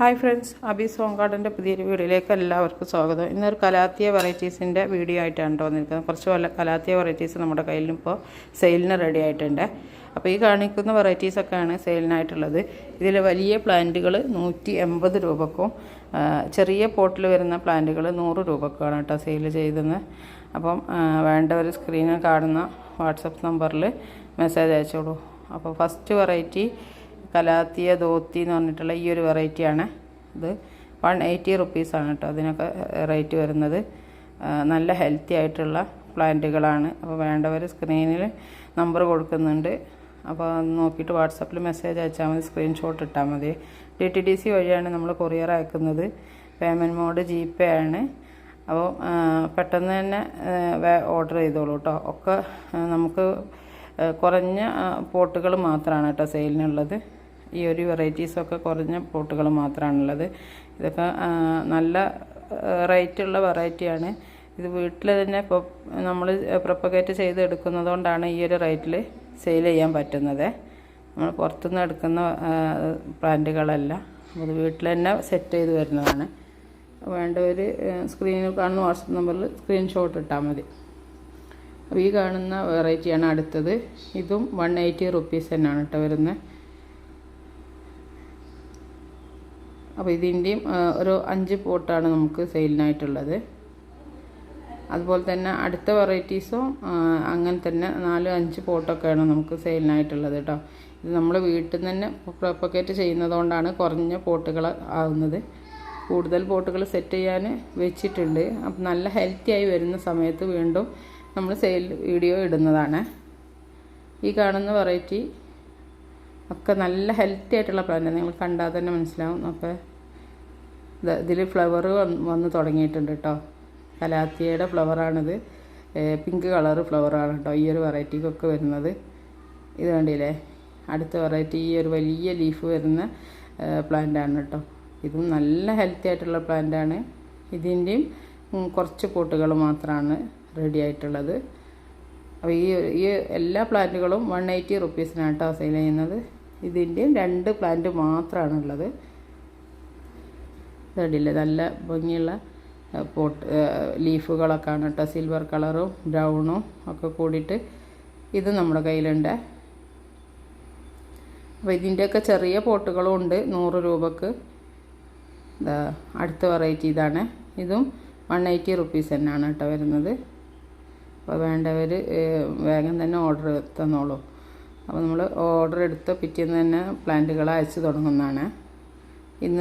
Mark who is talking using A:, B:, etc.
A: hi friends Abees home ഗാർഡൻ്റെ പുതിയൊരു വീഡിയോയിലേക്ക് എല്ലാവർക്കും സ്വാഗതം ഇന്നൊരു കലാത്തിയ വെറൈറ്റീസിൻ്റെ വീഡിയോ ആയിട്ടാണ് തോന്നിയിരിക്കുന്നത് കുറച്ച് വല്ല കലാത്തിയ വെറൈറ്റീസ് നമ്മുടെ കയ്യിലും ഇപ്പോൾ സെയിലിന് റെഡി ആയിട്ടുണ്ട് അപ്പോൾ ഈ കാണിക്കുന്ന വെറൈറ്റീസൊക്കെയാണ് സെയിലിനായിട്ടുള്ളത് ഇതിൽ വലിയ പ്ലാന്റുകൾ നൂറ്റി എൺപത് രൂപക്കും ചെറിയ പോട്ടിൽ വരുന്ന പ്ലാന്റുകൾ നൂറ് രൂപക്കുമാണ് കേട്ടോ സെയിൽ ചെയ്തത് അപ്പം വേണ്ടവർ സ്ക്രീനിൽ കാണുന്ന വാട്സപ്പ് നമ്പറിൽ മെസ്സേജ് അയച്ചോളൂ അപ്പോൾ ഫസ്റ്റ് വെറൈറ്റി കലാത്തിയ ധോത്തി എന്ന് പറഞ്ഞിട്ടുള്ള ഈ ഒരു വെറൈറ്റിയാണ് ഇത് വൺ എയ്റ്റി റുപ്പീസാണ് കേട്ടോ അതിനൊക്കെ റേറ്റ് വരുന്നത് നല്ല ഹെൽത്തി ആയിട്ടുള്ള പ്ലാന്റുകളാണ് അപ്പോൾ വേണ്ടവർ സ്ക്രീനിൽ നമ്പർ കൊടുക്കുന്നുണ്ട് അപ്പോൾ നോക്കിയിട്ട് വാട്സപ്പിൽ മെസ്സേജ് അയച്ചാൽ മതി സ്ക്രീൻഷോട്ട് ഇട്ടാൽ മതി ഡി ടി ഡി സി വഴിയാണ് നമ്മൾ കൊറിയർ അയക്കുന്നത് പേയ്മെൻറ്റ് മോഡ് ജി പേ ആണ് അപ്പോൾ പെട്ടെന്ന് തന്നെ ഓർഡർ ചെയ്തോളൂ കേട്ടോ ഒക്കെ നമുക്ക് കുറഞ്ഞ പോട്ടുകൾ മാത്രമാണ് കേട്ടോ സെയിലിനുള്ളത് ഈ ഒരു വെറൈറ്റീസൊക്കെ കുറഞ്ഞ പോട്ടുകൾ മാത്രമാണുള്ളത് ഇതൊക്കെ നല്ല റേറ്റുള്ള വെറൈറ്റിയാണ് ഇത് വീട്ടിൽ തന്നെ നമ്മൾ പ്രൊപ്പഗേറ്റ് എടുക്കുന്നതുകൊണ്ടാണ് ഈ ഒരു റേറ്റിൽ സെയിൽ ചെയ്യാൻ പറ്റുന്നത് നമ്മൾ പുറത്തുനിന്ന് എടുക്കുന്ന പ്ലാന്റുകളല്ല അത് വീട്ടിൽ തന്നെ സെറ്റ് ചെയ്ത് വരുന്നതാണ് വേണ്ടവർ സ്ക്രീനിൽ കാണുന്ന വാട്സപ്പ് നമ്പറിൽ സ്ക്രീൻഷോട്ട് ഇട്ടാൽ മതി അപ്പോൾ ഈ കാണുന്ന വെറൈറ്റിയാണ് അടുത്തത് ഇതും വൺ എയ്റ്റി റുപ്പീസ് തന്നെയാണ് ഇട്ട് വരുന്നത് അപ്പോൾ ഇതിൻ്റെയും ഒരു അഞ്ച് പോട്ടാണ് നമുക്ക് സെയിലിനായിട്ടുള്ളത് അതുപോലെ തന്നെ അടുത്ത വെറൈറ്റീസും അങ്ങനെ തന്നെ നാല് അഞ്ച് പോട്ടൊക്കെയാണ് നമുക്ക് സെയിലിനായിട്ടുള്ളത് കേട്ടോ ഇത് നമ്മൾ വീട്ടിൽ നിന്ന് തന്നെ പ്രൊപ്പക്കേറ്റ് ചെയ്യുന്നതുകൊണ്ടാണ് കുറഞ്ഞ പോട്ടുകൾ ആവുന്നത് കൂടുതൽ പോട്ടുകൾ സെറ്റ് ചെയ്യാൻ വെച്ചിട്ടുണ്ട് അപ്പം നല്ല ഹെൽത്തി ആയി വരുന്ന സമയത്ത് വീണ്ടും നമ്മൾ സെയിൽ വീഡിയോ ഇടുന്നതാണ് ഈ കാണുന്ന വെറൈറ്റി ഒക്കെ നല്ല ഹെൽത്തി ആയിട്ടുള്ള പ്ലാന്റ് നിങ്ങൾ കണ്ടാൽ തന്നെ മനസ്സിലാവും അപ്പോൾ ഇതിൽ ഫ്ലവർ വന്ന് തുടങ്ങിയിട്ടുണ്ട് കേട്ടോ കലാത്തിയയുടെ ഫ്ലവറാണിത് പിങ്ക് കളർ ഫ്ലവറാണ് കേട്ടോ ഈ ഒരു വെറൈറ്റിക്കൊക്കെ വരുന്നത് ഇത് കണ്ടില്ലേ അടുത്ത വെറൈറ്റി ഈ ഒരു വലിയ ലീഫ് വരുന്ന പ്ലാന്റാണ് കേട്ടോ ഇതും നല്ല ഹെൽത്തി ആയിട്ടുള്ള പ്ലാന്റാണ് ഇതിൻ്റെയും കുറച്ച് പോട്ടുകൾ മാത്രമാണ് റെഡി ആയിട്ടുള്ളത് അപ്പോൾ ഈ ഈ എല്ലാ പ്ലാന്റുകളും വൺ എയ്റ്റി റുപ്പീസിനാണ് കേട്ടോ സെയിൽ ചെയ്യുന്നത് ഇതിൻ്റെയും രണ്ട് പ്ലാന്റ് മാത്രമാണുള്ളത് ഇതടില്ലേ നല്ല ഭംഗിയുള്ള പോട്ട് ലീഫുകളൊക്കെ ആണ് കേട്ടോ സിൽവർ കളറും ബ്രൗണും ഒക്കെ കൂടിയിട്ട് ഇത് നമ്മുടെ കയ്യിലുണ്ട് അപ്പോൾ ഇതിൻ്റെയൊക്കെ ചെറിയ പോട്ടുകളും ഉണ്ട് നൂറ് രൂപക്ക് അടുത്ത വെറൈറ്റി ഇതാണ് ഇതും വൺ എയ്റ്റി റുപ്പീസ് തന്നെയാണ് കേട്ടോ വരുന്നത് അപ്പോൾ വേണ്ടവർ വേഗം തന്നെ ഓർഡർ തന്നോളൂ അപ്പോൾ നമ്മൾ ഓർഡർ എടുത്ത പിറ്റേന്ന് തന്നെ പ്ലാന്റുകൾ അയച്ചു തുടങ്ങുന്നതാണ് ഇന്ന്